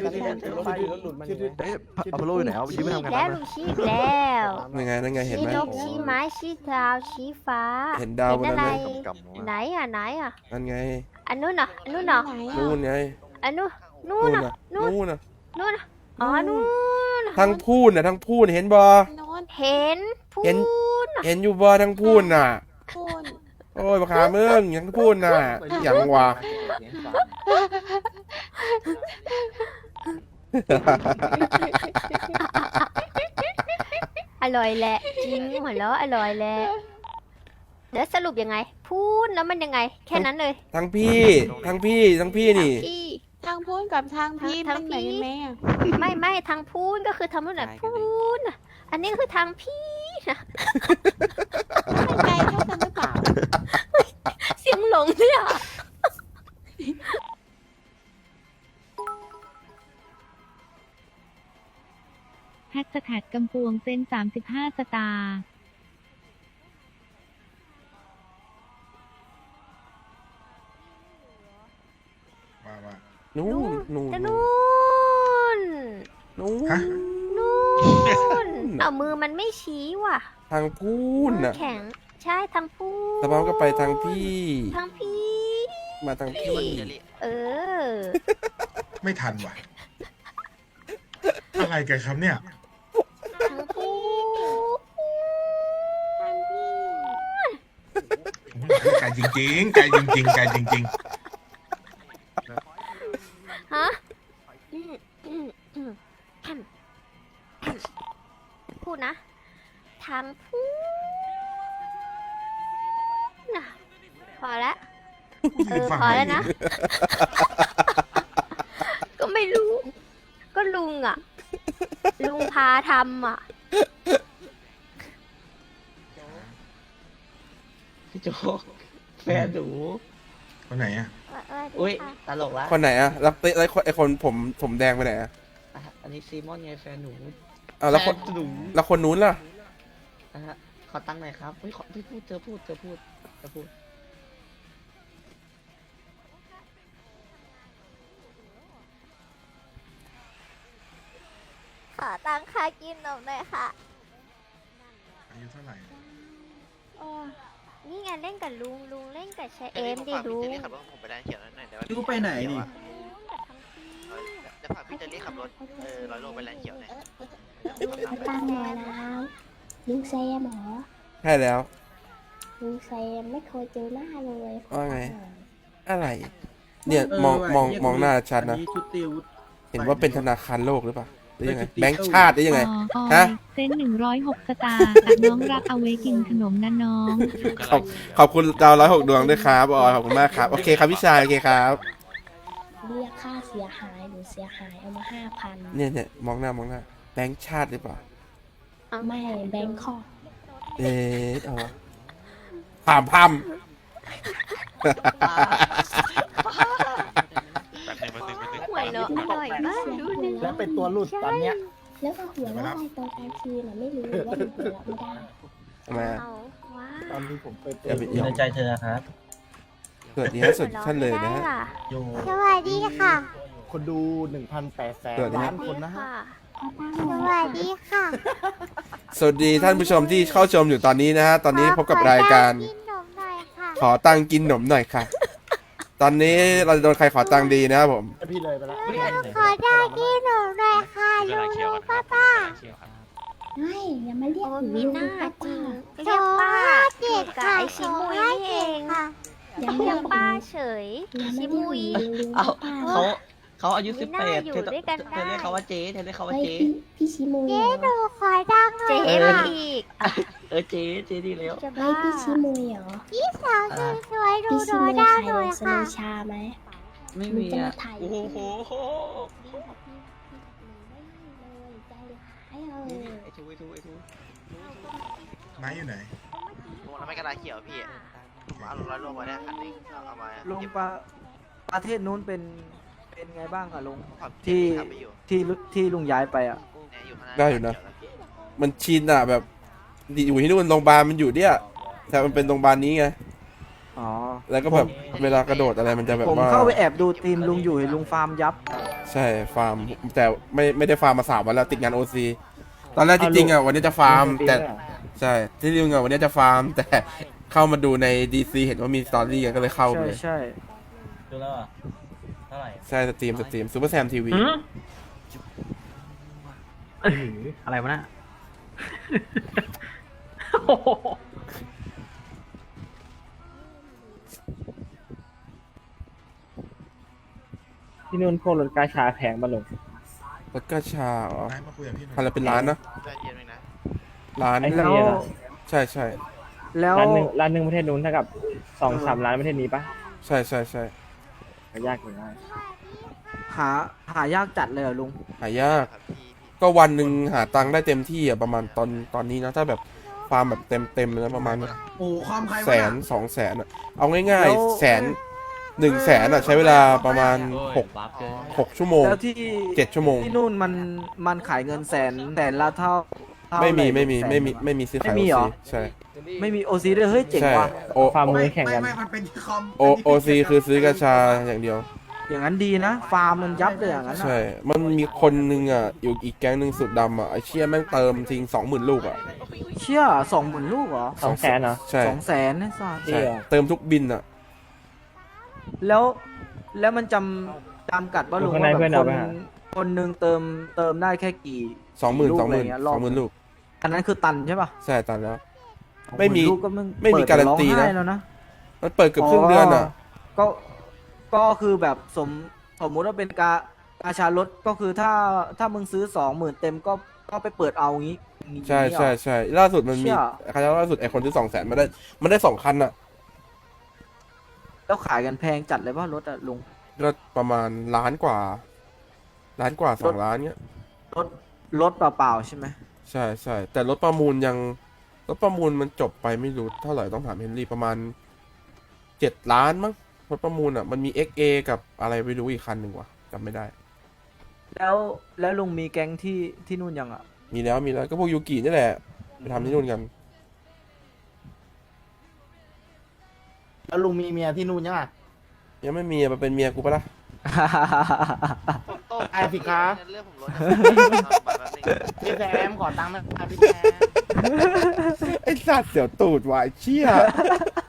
เอ๊ะอัพโหลอยู่ไหนเอาชี้ไปชี้ทำอีงานกแล้วนะลุงชี้อีกแล้วยังไงนั่นไงเห็นชี้ไหมนกชี้ไม้ชี้ดาวชี้ฟ้า เห็นดาวบนเห็นนั้นอะไรไหมกำๆไหนอะไหนอะนั่นไงอันนู้นเหรออันนู้นเหรอนู่นไงอันนู้นนู้นู่นนอะน่ะนู่น นู่นน่ะนู้นอะอ๋อนู้นน่ะทั้งพูดน่ะทั้งพูดเห็นบอโน้นเห็นพูเห็น ดเห็นอยู่บอทั้งพูดน่ะ พูนโอ้ยบักหาเมืองยังพูดน่ะอย่างวะ อร่อยแหละจริงหัวเราะอร่อยแหละเดี๋ยวสรุปยังไง พูดแล้วมันยังไง แค่นั้นเลยทั้งพี่ทั้งพี่ทั้งพี่นี่พี่ ทางพูนกับทางพี่ทางมันเหมือนพี่ กันไหมอะไม่ไม่ทางพูดก็คือทางนู้นน่ะพูดน่ะอันนี้คือทางพี่นะมันไกลเท่ากันหรือเปล่าเสียงหลงเนี่ย ชแท็กกำปวงเซน35สตาร์ว่าว่านู่นนู่นจะนู่นู่นนนู่ฮะนนู่นเอามือมันไม่ชี้ว่ะทางพูดน่ะแข็งใช่ทางพูดแต่พอก็ไปทางพี่ ทางพี่ มาทางพี่เออ ไม่ทันว่ะ อะไรกันครับเนี่ย ทางพูด ทางพี่ ไก่ จริงๆไก่จริงๆไก่จริงฮะอืมอืมอืมแฮมแฮมพูดนะ ทางพูดนะพอแล้วเออฟังพอไม่แล้วดีนะ ก็ไม่รู้ ก็ลุงอะ ลุงพาทำอะ พี่โจ๊ก แฟนหนูคนไหนอะอุ้ยตลกละคนไหนอะแล้วไอ้ไอ้คนผมผมแดงไปไหนอะอะอันนี้ซีมอนไงแฟนหนูอ้าวแล้วคนฟหนูแล้วคนนู้นล่ะ นะฮะขอตั้งหน่อยครับเฮ้ยขอพี่พูดเจอพูดเจอพูดเจอพูดขอตังค่ากินนมหน่อยค่ะ อายุเท่าไหร่โอ้ นี่ไงเล่นกับลุงลุงเล่นกับชายเอ็มดิลุงขับรถผมไปร้านเขียวนั่นหน่อยเดี๋ยวดูไปไหนนี่จะพาพี่เจลี่ขับรถเออร้อยโลไปร้านเขียวหน่อยมาตั้งแล้วนะครับลุงแซมเหรอใช่แล้วลุงแซมไม่เคยเจอหน้าเลยว่าไงอะไร เนี่ยมองมองมองหน้าชัดนะชุดติวเห็นว่าเป็นธนาคารโลกหรือเปล่า หรือยังไงแบงค์ชาติหรือยังไง อ๋อออฮะยเซน106สตาร์จากน้องรักเอาไว้กินขนมนะน้อง ขอบขอบคุณดาวร้อยหกดวงด้วยครับออยขอบคุณมากครับโอเคครับพี่ชายโอเคครับเรียกค่าเสียหายหรือเสียหายเอามาห้าพันเนี่ยเนี่ยมองหน้ามองหน้าแบงค์ชาติหรือเปล่าไม่แบงคอกเอ๊ะเอาวะพามพาม หัวเราะอร่อยมากดูดิ แล้วเป็นตัวหลุดตอนเนี้ย แล้วก็หัวเราะไปตอนกลางคืนน่ะไม่รู้ว่าหนูหัวเราะไม่ได้ทำไมอะเอาว้าตอนที่ผมไปอย่าไปอย่าในใจเธอครับ เกิดนี้สุดท่านเลยนะฮะ อยู่สวัสดีค่ะคนดูหนึ่งพันแปดแสนเกิดอะไร ล้านคนนะฮะสวัสดีค่ะสวัสดีท่านผู้ชมที่เข้าชมอยู่ตอนนี้นะฮะ ตอนนี้พบกับรายการกินนมหน่อยค่ะขอตังค์กินหนมหน่อยค่ะ ตอนนี้เราจะโดนใครขอตังค์ดีนะครับผมพี่เลยไปแล้วขอได้กินนมหน่อยค่ะลุงลุงป้าป้าไม่อย่ามาเรียกโอ้หนูมีลุงหน้าป้าจริป้างเรียกป้าเด็กค่ะไอชิมุยนี่เองอย่ามาเรีเรียยกกป้าป้าเฉยอย่ามาชิเรียกมุยหนูลุงเอาป้าเขาเขาอายุไม่สิบน่าแปดอยู่เธอด้วยกันเธอเรียกได้เขาว่าเจ๊เธอเรียกเขาว่าเฮ้ยเจ๊พี่พี่ชิมูเหรอขอดังเจ๊มาอีก เออเจ๊เจ๊ดีแล้ว จะเฮ้บ้ายพี่ชิมูเหรอพี่สาวสวยๆดูพี่ชิดอมูด้าขายหน่อยสโลค่ะชาไหม ไม่มีอะมันจะมาถ่ายโอ้โหใจหายเออไอ้ทูไอ้ทูไอ้ทูไม้อยู่ไหนผมทำไมกระดาษเขียวพี่ผมเอาร้อยโลมาได้คันนึงเอามาลุงปลาประเทศนู้นเป็นเป็นไงบ้างอะลุงที่ที่ขับไปอยู่ที่ลุที่ลุงย้ายไปอะเนี่ยอยู่ข้างหน้าได้อยู่นะ มันชินอะแบบ อยู่ที่นู่นโรงพยาบาลมันอยู่เนี่ยแต่มันเป็นโรงพยาบาลนี้ไงออ๋อแล้วก็แบบเวลากระโดดอะไรมันจะแบบผมว่าเข้าไปแอบดูทีมลุงอยู่เห็นลุงฟาร์มยับ ใช่ฟาร์มแต่ไม่ไม่ได้ฟาร์มมาสามวันแล้วติดงานโอซีตอนแรกจริงๆอะวันนี้จะฟาร์ม แต่ใช่ที่จริงอะวันนี้จะฟาร์ม แต่เข้ามาดูในดีซีเห็นว่ามีสตอรี่กันก็เลยเข้าไปใช่เลยใช่ดูแล้วอะเท่าไหร่ใช่สตรีมสตรีมซูเปอร์แซมทีวีเอออะไรวะน่ะ ที่นู่นพวกรถกาชาแพงมาลง รถกระชาอ๋อไม้มาคุยกับพี่หน่อยคันละเป็นล้านนะใจเย็นเลยนะล้านแล้วใช่ใช่แล้วร้านหนึ่งร้านหนึ่งประเทศนู้นเท่ากับสองสามร้านประเทศนี้ปะใช่ใช่ใช่ยากอยู่นะหาหายากจัดเลยเหรอลุงหายาก ครับพี่พี่ก็วันหนึ่งหาตังค์ได้เต็มที่อะประมาณตอนตอนนี้นะ ถ้าแบบ ฟาร์มแบบเต็มเต็มๆแล้วประมาณโอ้ความใครแสวะนสองแสนอะเอาง่าย แล้ว ๆ แสนหนึ่งแสนอะใช้เวลาประมาณหกหกชั่วโมงแล้วที่เจ็ดชั่วโมง ที่นู่นมันมันขายเงินแสนแสนละเท่าเท่าไม่มีหร่ไม่มีแสน ไม่มีไม่มีซื้อขายไม่มีเหรอ OC ใช่ไม่มีโอซีด้วยเฮ้ยเจ๋งใช่ว่ะโอความมือแข่งไม่กันไม่มันเป็นที่คอมโอโอซีคือซื้อกระชาอย่างเดียว อย่างนั้นดีนะฟาร์มมันยับเลยอย่างนั้นอะใช่ มันมีคนนึงอะอยู่อีกแก๊งหนึ่งสุดดำอะไอเชี่ยแม่งเติมทิ้งสองหมื่นลูกอะ เชี่ยสองหมื่นลูกเหรอสองแสนเหรอ ใช่สองแสนนะสัสจริงใช่เหรอเติมทุกบินอะ แล้วแล้วมันจำจำกัดว่าลุงว่าแบบคนคนหนึ่งเติมเติมได้แค่กี่ สองหมื่นลูกสองหมื่นะไรเงี้ยสรออบงหมื่นลูก อันนั้นคือตันใช่ป่ะใช่ตันแล้ว ไม่มีลูกก็มึงไม่มีเปิดการันตีนะ ร้องไห้แล้วนะ มันเปิดเกือบครึ่งเดือนอะ ก็ ก็คือแบบสมสมมุติว่าเป็นกากาชาลดก็คือถ้าถ้ามึงซื้อสองหมื่นเต็มก็ก็ไปเปิดเอางี้ อย่างงี้ใช่เหรอใช่ใช่ล่าสุดมันมีเชี่ยครั้งล่าสุดไอคนที่สองแสนมันได้ มันได้สองคันอะแล้วขายกันแพงจัดเลยว่ารถอะลุงก็ประมาณล้านกว่า ล้านกว่าสองล้านเนี้ยรถรถเปล่าๆใช่ไหมใช่ใช่แต่รถประมูลยังรถประมูลมันจบไปไม่รู้เท่าไหร่ต้องถามเฮนรี่ประมาณเจ็ดล้านมั้งรถประมูลอะ มันมี XA กับอะไรไม่รู้อีกคันหนึ่งว่ะจำไม่ได้ แล้วแล้วลุงมีแก๊งที่ที่นู่นยังอะ มีแล้วมีแล้วก็พวกยูกินี่แหละ ไปทำที่นู่นกัน แล้วลุงมีเมียที่นู่นยังอะ ยังไม่มีอะมาเป็นเมียกูปะล่ะผมโต้ไอ้สิครับเรื่องผมลดนะบัตรแป๊บนึงพี่แซมขอตังค์หนะครับพี่แซม ไอสัตว์เสียวตูดว่ะไอ้เชี่ย